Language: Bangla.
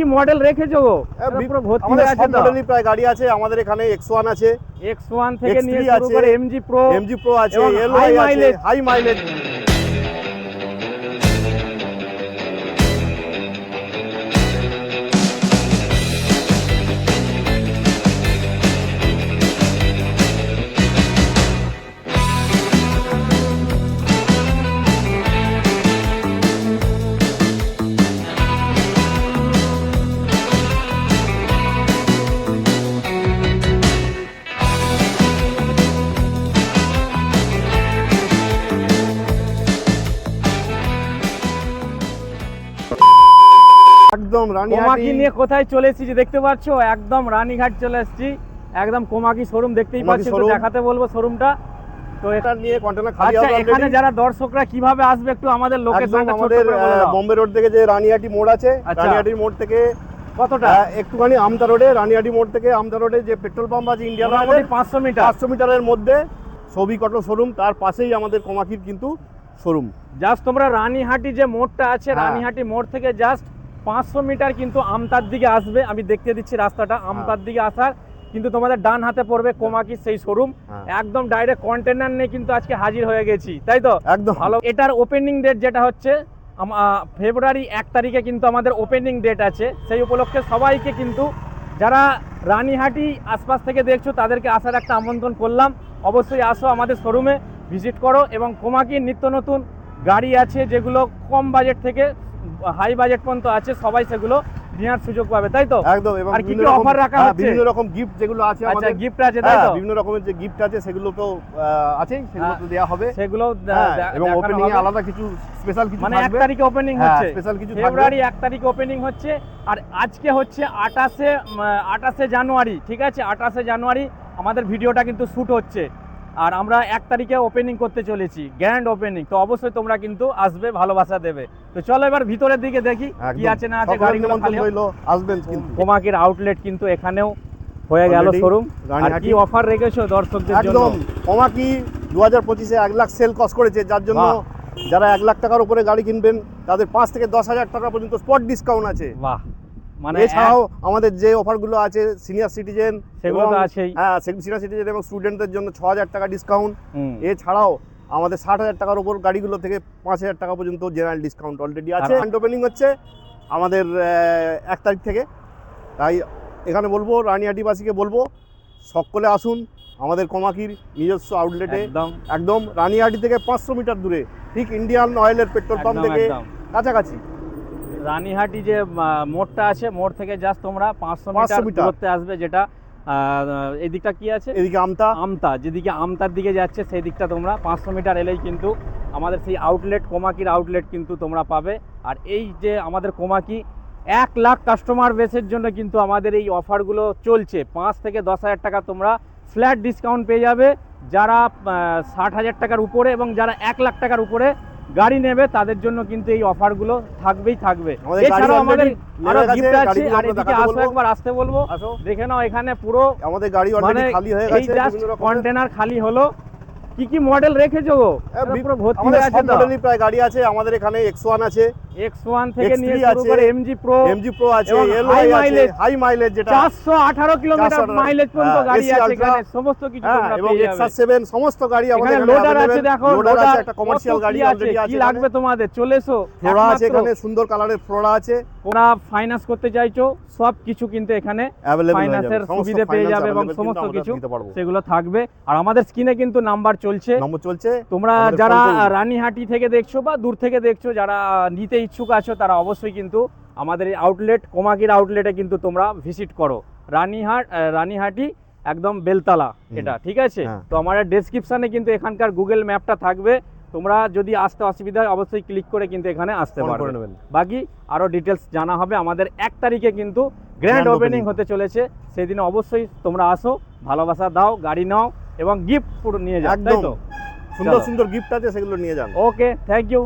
কি মডেল রেখেছো গো পুরো ভর্তি হয়ে আছে মডেলই প্রায় গাড়ি আছে আমাদের এখানে এক্স ওয়ান আছে এক্স ওয়ান থেকে নিয়ে শুরু আছে, করে MG Pro MG Pro আছে এবং আছে হাই mileage। হাই মাইলেজ একদম কোমাকি নিয়ে কোথায় চলে এসেছি দেখতে পাচ্ছ? একদম রানীঘাট চলে এসেছি। একদম কোমাকি শোরুম দেখতেই পাচ্ছ তো দেখাতে বলব শোরুমটা। তো এটা এটা নিয়ে কন্টেনার খালি আচ্ছা এখানে যারা দর্শকরা কীভাবে আসবে একটু আমাদের লোকেশনটা আমাদের করে বলে দাও। বম্বে রোড থেকে যে রানীহাটি মোড় আছে আচ্ছা। মোড় থেকে কতটা? একটুখানি আমতা রোডে রানীহাটি মোড় থেকে আমতা রোডে যে পেট্রোল পাম্প আছে ইন্ডিয়ান মিটার। মিটারের মধ্যে শোরুম তার পাশেই আমাদের কোমাকির কিন্তু শোরুম। জাস্ট তোমরা রানীহাটি যে মোড়টা আছে হ্যাঁ। রানীহাটি মোড় থেকে জাস্ট পাঁচশো মিটার কিন্তু আমতার দিকে আসবে। আমি দেখতে দিচ্ছি রাস্তাটা হ্যাঁ। আমতার দিকে আসার। কিন্তু তোমাদের ডান হাতে পড়বে কোমাকি সেই শোরুম হ্যাঁ। একদম ডাইরেক্ট কন্টেনার নিয়ে কিন্তু আজকে হাজির হয়ে গেছি। তাই তো? একদম। ভালো। এটার ওপেনিং ডেট যেটা হচ্ছে ফেব্রুয়ারি এক তারিখে কিন্তু আমাদের ওপেনিং ডেট আছে। সেই উপলক্ষে সবাইকে কিন্তু যারা রানীহাটি আশপাশ থেকে দেখছ তাদেরকে আসার একটা আমন্ত্রণ করলাম। অবশ্যই আসো আমাদের শোরুমে ভিজিট করো এবং কোমাকির নিত্য নতুন গাড়ি আছে যেগুলো কম বাজেট থেকে হাই বাজেট পর্যন্ত আছে সবাই সেগুলো নেওয়ার সুযোগ পাবে তাই তো? একদম এবং আর কি কি offer রাখা হ্যাঁ, হচ্ছে? বিভিন্ন রকম গিফট যেগুলো আছে আচ্ছা আমাদের গিফট আছে তাই হ্যাঁ, তো? বিভিন্ন রকমের যে গিফট আছে সেগুলো তো আছেই সেগুলো তো হ্যাঁ, দেওয়া হবে। সেগুলো হ্যাঁ, এবং ওপেনিং এ আলাদা কিছু স্পেশাল কিছু মানে এক থাকবে। তারিখে ওপেনিং হ্যাঁ, হচ্ছে। special কিছু থাকবে। ফেব্রুয়ারি এক তারিখে ওপেনিং হচ্ছে আর আজকে হচ্ছে আটাশে আটাশে জানুয়ারি ঠিক আছে? আটাশে জানুয়ারি আমাদের ভিডিওটা কিন্তু শুট হচ্ছে। আর আমরা এক তারিখে ওপেনিং করতে চলেছি গ্র্যান্ড ওপেনিং তো অবশ্যই তোমরা কিন্তু আসবে ভালোবাসা দেবে। তো চলো এবার ভিতরের দিকে দেখি কি আছে না আছে গাড়িগুলো আসবেন কিন্তু। কোমাকির আউটলেট কিন্তু এখানেও হয়ে গেল শোরুম আর কি অফার রেখেছো দর্শকদের জন্য? একদম। কমাকি দু হাজার পঁচিশে এক লাখ সেল কস করেছে যার জন্য যারা এক লাখ টাকার উপরে গাড়ি কিনবেন তাদের পাঁচ থেকে দশ হাজার টাকা পর্যন্ত স্পট ডিসকাউন্ট আছে। বাহ। মানে এছাড়াও আমাদের যে অফারগুলো আছে সিনিয়র সিটিজেন সেগুলো তো আছেই। হ্যাঁ সিনিয়র সিটিজেন এবং স্টুডেন্টদের জন্য ছ হাজার টাকা ডিসকাউন্ট এছাড়াও আমাদের ষাট হাজার টাকার উপর গাড়িগুলো থেকে পাঁচ হাজার টাকা পর্যন্ত জেনারেল ডিসকাউন্ট অলরেডি আছে। হ্যান্ড ওপেনিং হচ্ছে আমাদের এক তারিখ থেকে। তাই এখানে বলব রানিয়াটিবাসীকে বলব সকলে আসুন। আমাদের কমাকির নিজস্ব আউটলেটে একদম। একদম রানিয়াটি থেকে পাঁচশো মিটার দূরে ঠিক ইন্ডিয়ান অয়েলের পেট্রোল পাম্প থেকে কাছাকাছি। রানীহাটি যে মোড়টা আছে মোড় থেকে জাস্ট তোমরা পাঁচশো 500 মিটার মিটার। দূরত্বে আসবে যেটা এদিকটা কি আছে? এদিকে আমতা। আমতা যেদিকে আমতার দিকে যাচ্ছে সেই দিকটা তোমরা পাঁচশো মিটার এলেই কিন্তু আমাদের সেই আউটলেট কোমাকির আউটলেট কিন্তু তোমরা পাবে। আর এই যে আমাদের কোমাকি এক লাখ কাস্টমার বেসের জন্য কিন্তু আমাদের এই অফারগুলো চলছে। পাঁচ থেকে দশ হাজার টাকা তোমরা ফ্ল্যাট ডিসকাউন্ট পেয়ে যাবে। যারা ষাট হাজার টাকার উপরে এবং যারা এক লাখ টাকার উপরে গাড়ি নেবে তাদের জন্য কিন্তু এই অফারগুলো থাকবেই থাকবে। আমাদের এছাড়াও আমাদের আরও গিফট আছে আর এদিকে আসো একবার আসতে বলব। দেখে নাও এখানে পুরো আমাদের গাড়ি মানে অলরেডি খালি হয়ে গেছে। কন্টেনার খালি হলো। কি কি মডেল রেখেছো গো? পুরো ভর্তি আছে তো। মডেলই প্রায় গাড়ি আছে আমাদের এখানে এক্স ওয়ান আছে এক্স ওয়ান থেকে নিয়ে শুরু করে এমজি প্রো এমজি প্রো আছে এল আছে হাই মাইলেজ যেটা চারশো আঠারো কিলোমিটার মাইলেজ পর্যন্ত হ্যাঁ, গাড়ি আছে এখানে সমস্ত কিছু হ্যাঁ তোমরা এবং পেয়ে এক্সার যাবে সেভেন সমস্ত গাড়ি আমাদের এখানে লোডার আছে দেখো লোডার আছে একটা কমার্শিয়াল গাড়ি অলরেডি আছে কি লাগবে তোমাদের? চলে এসো ফ্লোরা আছে এখানে সুন্দর কালারের ফ্লোরা আছে। তোমরা ফাইন্যান্স করতে চাইছো সব কিছু কিন্তু এখানে ফাইন্যান্সের সুবিধে পেয়ে যাবে এবং সমস্ত কিছু সেগুলো থাকবে। আর আমাদের স্ক্রিনে কিন্তু নাম্বার চলছে। নম্বর চলছে। তোমরা যারা রানীহাটি থেকে দেখছ বা দূর থেকে দেখছ যারা নিতে ইচ্ছুক আছো তারা অবশ্যই কিন্তু আমাদের এই আউটলেট কোমাকির আউটলেটে কিন্তু তোমরা ভিজিট করো। রানীহাট রানীহাটি একদম বেলতলা এটা ঠিক আছে? হ্যাঁ। তো আমার ডেসক্রিপশনে কিন্তু এখানকার গুগল ম্যাপটা থাকবে। তোমরা যদি আসতে অসুবিধা হয় অবশ্যই ক্লিক করে কিন্তু এখানে আসতে পারবে। বাকি আরও ডিটেলস জানা হবে। আমাদের এক তারিখে কিন্তু গ্র্যান্ড ওপেনিং হতে চলেছে। সেদিন অবশ্যই তোমরা আসো ভালোবাসা দাও গাড়ি নাও এবং গিফট পুরো নিয়ে যান তাই তো? সুন্দর সুন্দর গিফট আছে সেগুলো নিয়ে যান। Okay thank you